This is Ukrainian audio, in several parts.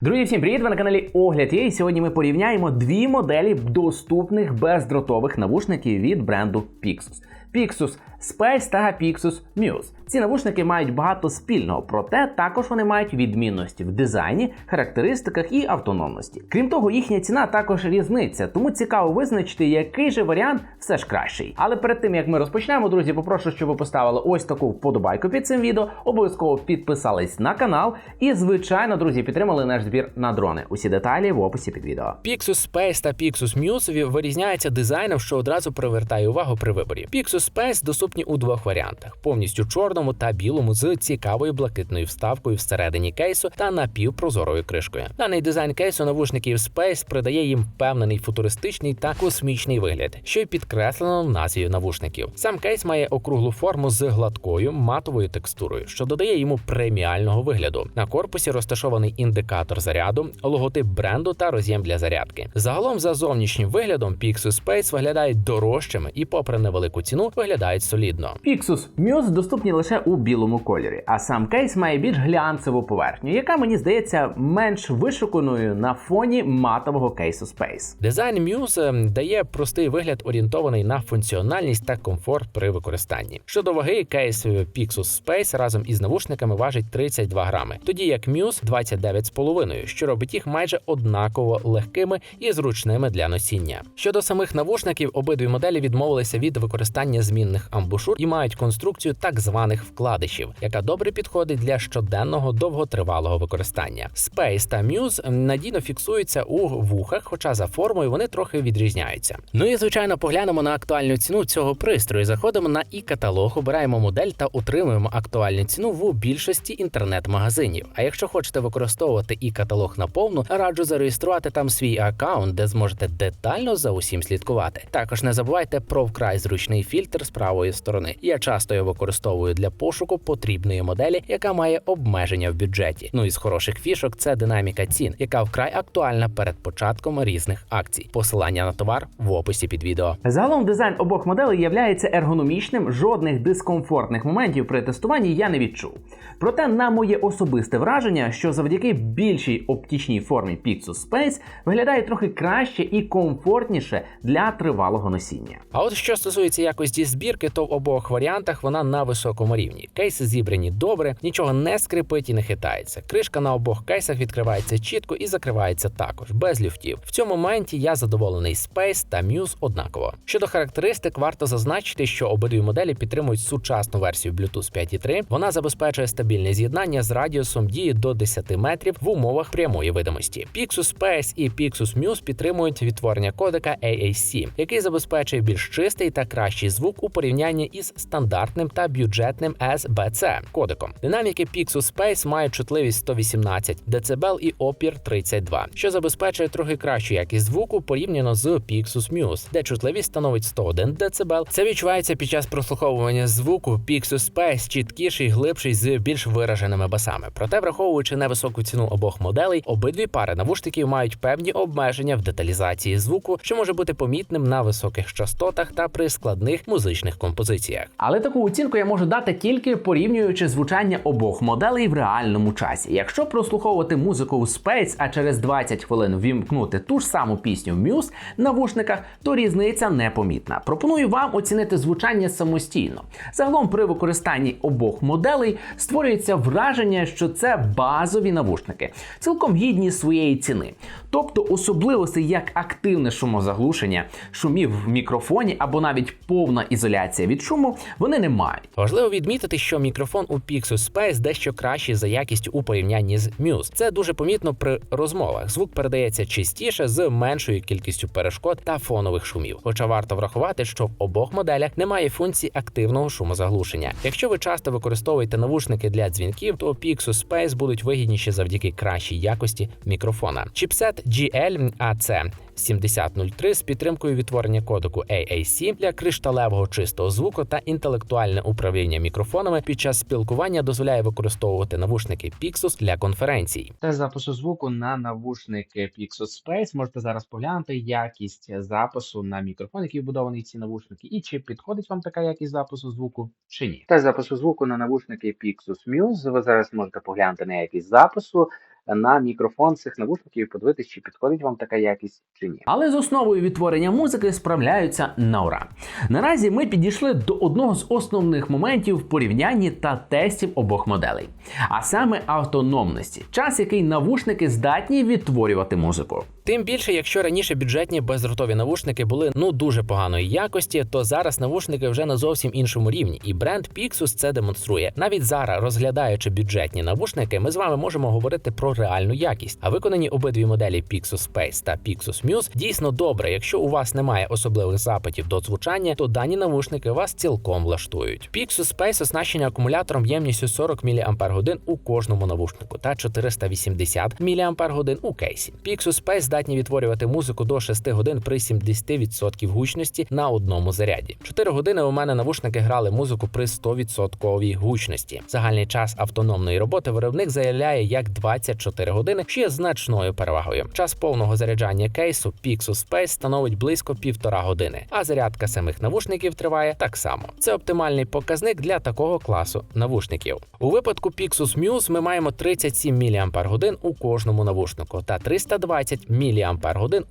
Друзі, всім привіт! Ви на каналі Огляд є. І сьогодні ми порівняємо дві моделі доступних бездротових навушників від бренду Pixus. Pixus Space та Pixus Muse. Ці навушники мають багато спільного, проте також вони мають відмінності в дизайні, характеристиках і автономності. Крім того, їхня ціна також різниця, тому цікаво визначити, який же варіант все ж кращий. Але перед тим як ми розпочнемо, друзі, попрошу, щоб ви поставили ось таку вподобайку під цим відео, обов'язково підписались на канал і, звичайно, друзі, підтримали наш збір на дрони. Усі деталі в описі під відео. Pixus Space та Pixus Muse вирізняються дизайном, що одразу привертає увагу при виборі. Pixus Space доступні у двох варіантах: повністю чорному та білому з цікавою блакитною вставкою всередині кейсу та напівпрозорою кришкою. Даний дизайн кейсу навушників Space придає їм впевнений футуристичний та космічний вигляд, що й підкреслено в назві навушників. Сам кейс має округлу форму з гладкою матовою текстурою, що додає йому преміального вигляду. На корпусі розташований індикатор заряду, логотип бренду та роз'єм для зарядки. Загалом, за зовнішнім виглядом, Pixus Space виглядають дорожчими і, попри невелику ціну, виглядають солідно. Pixus Muse доступні лише у білому кольорі, а сам кейс має більш глянцеву поверхню, яка мені здається менш вишуканою на фоні матового кейсу Space. Дизайн Muse ем, дає простий вигляд, орієнтований на функціональність та комфорт при використанні. Щодо ваги, кейс Pixus Space разом із навушниками важить 32 грами, тоді як Muse 29,5, що робить їх майже однаково легкими і зручними для носіння. Щодо самих навушників, обидві моделі відмовилися від використання змінних амбушур і мають конструкцію так званих вкладишів, яка добре підходить для щоденного довготривалого використання. Space та Muse надійно фіксуються у вухах, хоча за формою вони трохи відрізняються. Ну і звичайно, поглянемо на актуальну ціну цього пристрою. Заходимо на і каталог, обираємо модель та отримуємо актуальну ціну в більшості інтернет-магазинів. А якщо хочете використовувати і каталог наповну, раджу зареєструвати там свій аккаунт, де зможете детально за усім слідкувати. Також не забувайте про вкрай зручний фільтр з правої сторони. Я часто його використовую для пошуку потрібної моделі, яка має обмеження в бюджеті. Ну і з хороших фішок це динаміка цін, яка вкрай актуальна перед початком різних акцій. Посилання на товар в описі під відео. Загалом дизайн обох моделей являється ергономічним, жодних дискомфортних моментів при тестуванні я не відчув. Проте, на моє особисте враження, що завдяки більшій оптичній формі Pixus Space виглядає трохи краще і комфортніше для тривалого носіння. А от що стосується якості збірки, то в обох варіантах вона на високому рівні. Кейси зібрані добре, нічого не скрипить і не хитається. Кришка на обох кейсах відкривається чітко і закривається також, без люфтів. В цьому моменті я задоволений Space та Muse однаково. Щодо характеристик, варто зазначити, що обидві моделі підтримують сучасну версію Bluetooth 5.3. Вона забезпечує стабільне з'єднання з радіусом дії до 10 метрів в умовах прямої видимості. Pixus Space і Pixus Muse підтримують відтворення кодека AAC, який забезпечує більш чистий та кращий звук у порівнянні із стандартним та бюджетним SBC кодеком. Динаміки Pixus Space мають чутливість 118 дБ і опір 32, що забезпечує трохи кращу якість звуку порівняно з Pixus Muse, де чутливість становить 101 дБ. Це відчувається під час прослуховування звуку Pixus Space чіткіший, глибший з більш вираженими басами. Проте, враховуючи невисоку ціну обох моделей, обидві пари навушників мають певні обмеження в деталізації звуку, що може бути помітним на високих частотах та при складних музичних композиціях. Але таку оцінку я можу дати тільки порівнюючи звучання обох моделей в реальному часі. Якщо прослуховувати музику у Space, а через 20 хвилин вімкнути ту ж саму пісню в Muse на навушниках, то різниця непомітна. Пропоную вам оцінити звучання самостійно. Загалом при використанні обох моделей створюється враження, що це базові навушники, цілком гідні своєї ціни. Тобто особливостей як активне шумозаглушення, шумів в мікрофоні або навіть повна ізоляція від шуму вони не мають. Важливо відмітити, що мікрофон у Pixus Space дещо кращий за якістю у порівнянні з Muse. Це дуже помітно при розмовах. Звук передається чистіше з меншою кількістю перешкод та фонових шумів. Хоча варто врахувати, що в обох моделях немає функції активного шумозаглушення. Якщо ви часто використовуєте навушники для дзвінків, то Pixus Space будуть вигідніші завдяки кращій якості мікрофона. Чіпсет GL AC 7003 з підтримкою відтворення кодеку AAC для кришталевого чистого звуку та інтелектуальне управління мікрофонами під час спілкування дозволяє використовувати навушники Pixus для конференцій. Тест запису звуку на навушники Pixus Space. Можете зараз поглянути якість запису на мікрофон, який вбудований в ці навушники, і чи підходить вам така якість запису звуку, чи ні. Тест запису звуку на навушники Pixus Muse. Ви зараз можете поглянути на якість запису. На мікрофон цих навушників і подивитись, чи підходить вам така якість чи ні. Але з основою відтворення музики справляються на ура. Наразі ми підійшли до одного з основних моментів в порівнянні та тестів обох моделей, а саме автономності, час, який навушники здатні відтворювати музику. Тим більше, якщо раніше бюджетні бездротові навушники були ну дуже поганої якості, то зараз навушники вже на зовсім іншому рівні, і бренд Pixus це демонструє. Навіть зараз, розглядаючи бюджетні навушники, ми з вами можемо говорити про реальну якість. А виконані обидві моделі Pixus Space та Pixus Muse дійсно добре. Якщо у вас немає особливих запитів до звучання, то дані навушники вас цілком влаштують. Pixus Space оснащені акумулятором ємністю 40 мАч у кожному навушнику та 480 мАч у кейсі. Pixus Space здатні відтворювати музику до 6 годин при 70% гучності на одному заряді. 4 години у мене навушники грали музику при 100% гучності. Загальний час автономної роботи виробник заявляє як 24 години, що є значною перевагою. Час повного заряджання кейсу Pixus Space становить близько півтора години, а зарядка самих навушників триває так само. Це оптимальний показник для такого класу навушників. У випадку Pixus Muse ми маємо 37 мАч у кожному навушнику та 320 мАч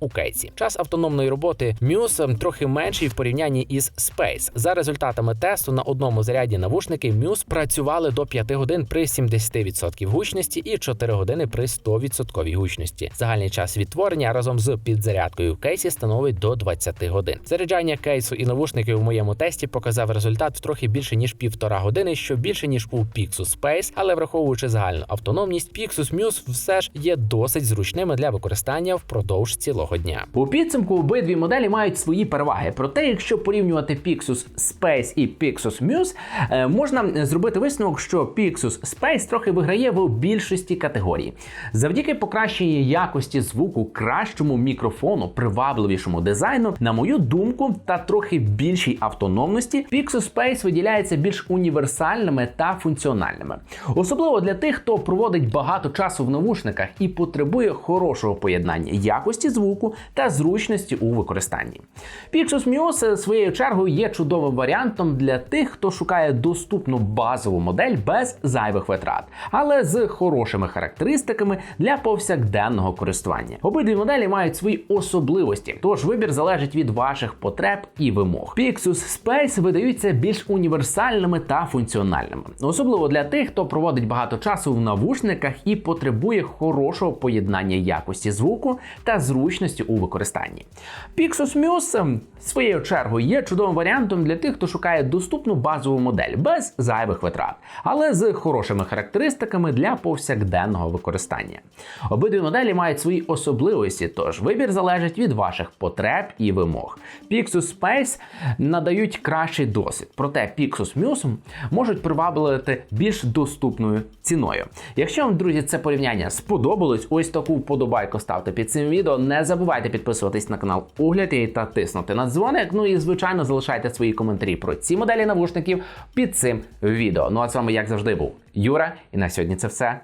у кейсі. Час автономної роботи Muse трохи менший в порівнянні із Space. За результатами тесту на одному заряді навушники Muse працювали до 5 годин при 70% гучності і 4 години при 100% гучності. Загальний час відтворення разом з підзарядкою в кейсі становить до 20 годин. Заряджання кейсу і навушників у моєму тесті показав результат в трохи більше ніж півтора години, що більше ніж у Pixus Space, але враховуючи загальну автономність, Pixus Muse все ж є досить зручними для використання впродовж цілого дня. У підсумку обидві моделі мають свої переваги. Проте, якщо порівнювати Pixus Space і Pixus Muse, е, можна зробити висновок, що Pixus Space трохи виграє в більшості категорій. Завдяки покращеній якості звуку, кращому мікрофону, привабливішому дизайну, на мою думку, та трохи більшій автономності, Pixus Space виділяється більш універсальними та функціональними. Особливо для тих, хто проводить багато часу в навушниках і потребує хорошого поєднання якості звуку та зручності у використанні. Pixus Muse своєю чергою є чудовим варіантом для тих, хто шукає доступну базову модель без зайвих витрат, але з хорошими характеристиками для повсякденного користування. Обидві моделі мають свої особливості, тож вибір залежить від ваших потреб і вимог. Pixus Space видаються більш універсальними та функціональними, особливо для тих, хто проводить багато часу в навушниках і потребує хорошого поєднання якості звуку та зручності у використанні. Pixus Muse своєю чергою є чудовим варіантом для тих, хто шукає доступну базову модель без зайвих витрат, але з хорошими характеристиками для повсякденного використання. Обидві моделі мають свої особливості, тож вибір залежить від ваших потреб і вимог. Pixus Space надають кращий досвід, проте Pixus Muse можуть приваблювати більш доступною ціною. Якщо вам, друзі, це порівняння сподобалось, ось таку вподобайку ставте під цим відео. Не забувайте підписуватись на канал Угляд та тиснути на дзвоник. Ну і звичайно залишайте свої коментарі про ці моделі навушників під цим відео. Ну а з вами, як завжди, був Юра, і на сьогодні це все.